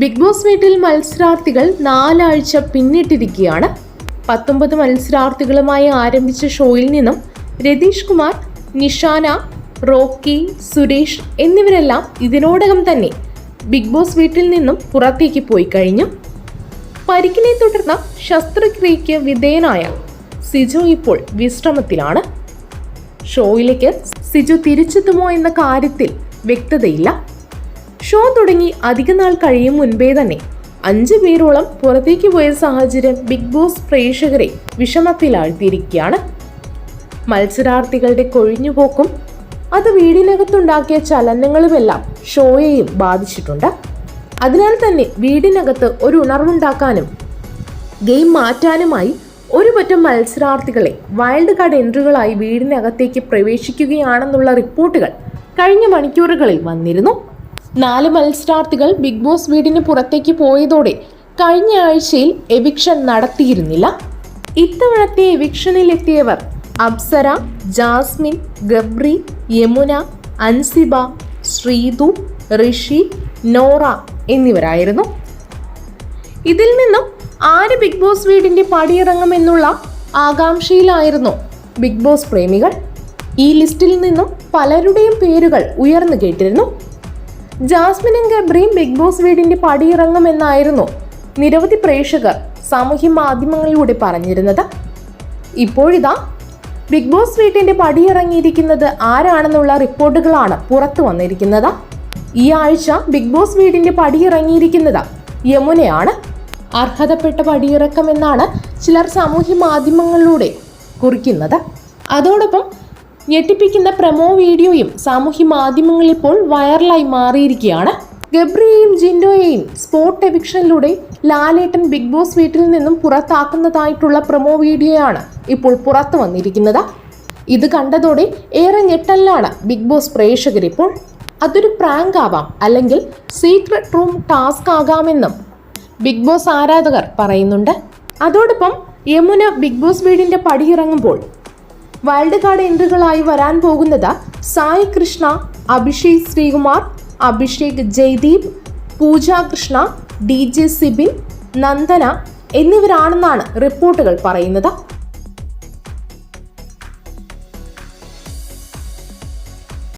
Big Boss വീട്ടിൽ മത്സരാർത്ഥികൾ നാലാഴ്ച പിന്നിട്ടിരിക്കുകയാണ്. പത്തൊമ്പത് മത്സരാർത്ഥികളുമായി ആരംഭിച്ച ഷോയിൽ നിന്നും രതീഷ് കുമാർ നിഷാന റോക്കി സുരേഷ് എന്നിവരെല്ലാം ഇതിനോടകം തന്നെ ബിഗ് ബോസ് വീട്ടിൽ നിന്നും പുറത്തേക്ക് പോയി കഴിഞ്ഞു. പരിക്കിനെ തുടർന്ന് ശസ്ത്രക്രിയയ്ക്ക് വിധേയനായ സിജു ഇപ്പോൾ വിശ്രമത്തിലാണ്. ഷോയിലേക്ക് സിജു തിരിച്ചെത്തുമോ എന്ന കാര്യത്തിൽ വ്യക്തതയില്ല. ഷോ തുടങ്ങി അധിക നാൾ കഴിയും മുൻപേ തന്നെ. അഞ്ചു പേരോളം പുറത്തേക്ക് പോയ സാഹചര്യം ബിഗ് ബോസ് പ്രേക്ഷകരെ വിഷമത്തിലാഴ്ത്തിയിരിക്കുകയാണ്. മത്സരാർത്ഥികളുടെ കൊഴിഞ്ഞുപോക്കും അത് വീടിനകത്തുണ്ടാക്കിയ ചലനങ്ങളുമെല്ലാം ഷോയെയും ബാധിച്ചിട്ടുണ്ട്. അതിനാൽ തന്നെ വീടിനകത്ത് ഒരു ഉണർവുണ്ടാക്കാനും ഗെയിം മാറ്റാനുമായി ഒരു പറ്റം മത്സരാർത്ഥികളെ വൈൽഡ് കാർഡ് എൻട്രികളായി വീടിനകത്തേക്ക് പ്രവേശിക്കുകയാണെന്നുള്ള റിപ്പോർട്ടുകൾ കഴിഞ്ഞ മണിക്കൂറുകളിൽ വന്നിരുന്നു. നാല് മത്സരാർത്ഥികൾ ബിഗ് ബോസ് വീടിന് പുറത്തേക്ക് പോയതോടെ കഴിഞ്ഞ ആഴ്ചയിൽ എവിക്ഷൻ നടത്തിയിരുന്നില്ല. ഇത്തവണത്തെ എവിക്ഷനിലെത്തിയവർ അപ്സര ജാസ്മിൻ ഗബ്രി യമുന അൻസിബ ശ്രീതു ഋഷി നോറ എന്നിവരായിരുന്നു. ഇതിൽ നിന്നും ആര് ബിഗ് ബോസ് വീടിന്റെ പടിയിറങ്ങുമെന്നുള്ള ആകാംക്ഷയിലായിരുന്നു ബിഗ് ബോസ് പ്രേമികൾ. ഈ ലിസ്റ്റിൽ നിന്നും പലരുടെയും പേരുകൾ ഉയർന്നു കേട്ടിരുന്നു. ജാസ്മിനും ഗബ്രിയും ബിഗ് ബോസ് വീടിന്റെ പടിയിറങ്ങുമെന്നായിരുന്നു നിരവധി പ്രേക്ഷകർ സാമൂഹ്യ മാധ്യമങ്ങളിലൂടെ പറഞ്ഞിരുന്നത്. ഇപ്പോഴിതാ ബിഗ് ബോസ് വീട്ടിന്റെ പടിയിറങ്ങിയിരിക്കുന്നത് ആരാണെന്നുള്ള റിപ്പോർട്ടുകളാണ് പുറത്തു വന്നിരിക്കുന്നത്. ഈ ആഴ്ച ബിഗ് ബോസ് വീടിന്റെ പടിയിറങ്ങിയിരിക്കുന്നത് യമുനയാണ്. അർഹതപ്പെട്ട പടിയിറക്കമെന്നാണ് ചിലർ സാമൂഹ്യ മാധ്യമങ്ങളിലൂടെ കുറിക്കുന്നത്. അതോടൊപ്പം ഞെട്ടിപ്പിക്കുന്ന പ്രമോ വീഡിയോയും സാമൂഹ്യ മാധ്യമങ്ങളിൽ ഇപ്പോൾ വൈറലായി മാറിയിരിക്കുകയാണ്. ഗബ്രിയെയും ജിൻഡോയെയും സ്പോട്ട് എവിക്ഷനിലൂടെ ലാലേട്ടൻ ബിഗ് ബോസ് വീട്ടിൽ നിന്നും പുറത്താക്കുന്നതായിട്ടുള്ള പ്രമോ വീഡിയോയാണ് ഇപ്പോൾ പുറത്തു വന്നിരിക്കുന്നത്. ഇത് കണ്ടതോടെ ഏറെ ഞെട്ടലിലാണ് ബിഗ് ബോസ് പ്രേക്ഷകർ ഇപ്പോൾ. അതൊരു പ്രാങ്ക് ആവാം അല്ലെങ്കിൽ സീക്രട്ട് റൂം ടാസ്ക് ആകാമെന്നും ബിഗ് ബോസ് ആരാധകർ പറയുന്നുണ്ട്. അതോടൊപ്പം യമുന ബിഗ് ബോസ് വീടിന്റെ പടിയിറങ്ങുമ്പോൾ വൈൽഡ് കാർഡ് എൻട്രികളായി വരാൻ പോകുന്നത് സായി കൃഷ്ണ അഭിഷേക് ശ്രീകുമാർ അഭിഷേക് ജയ്ദീപ് പൂജ കൃഷ്ണ ഡി ജെ സിബിൻ നന്ദന എന്നിവരാണെന്നാണ് റിപ്പോർട്ടുകൾ പറയുന്നത്.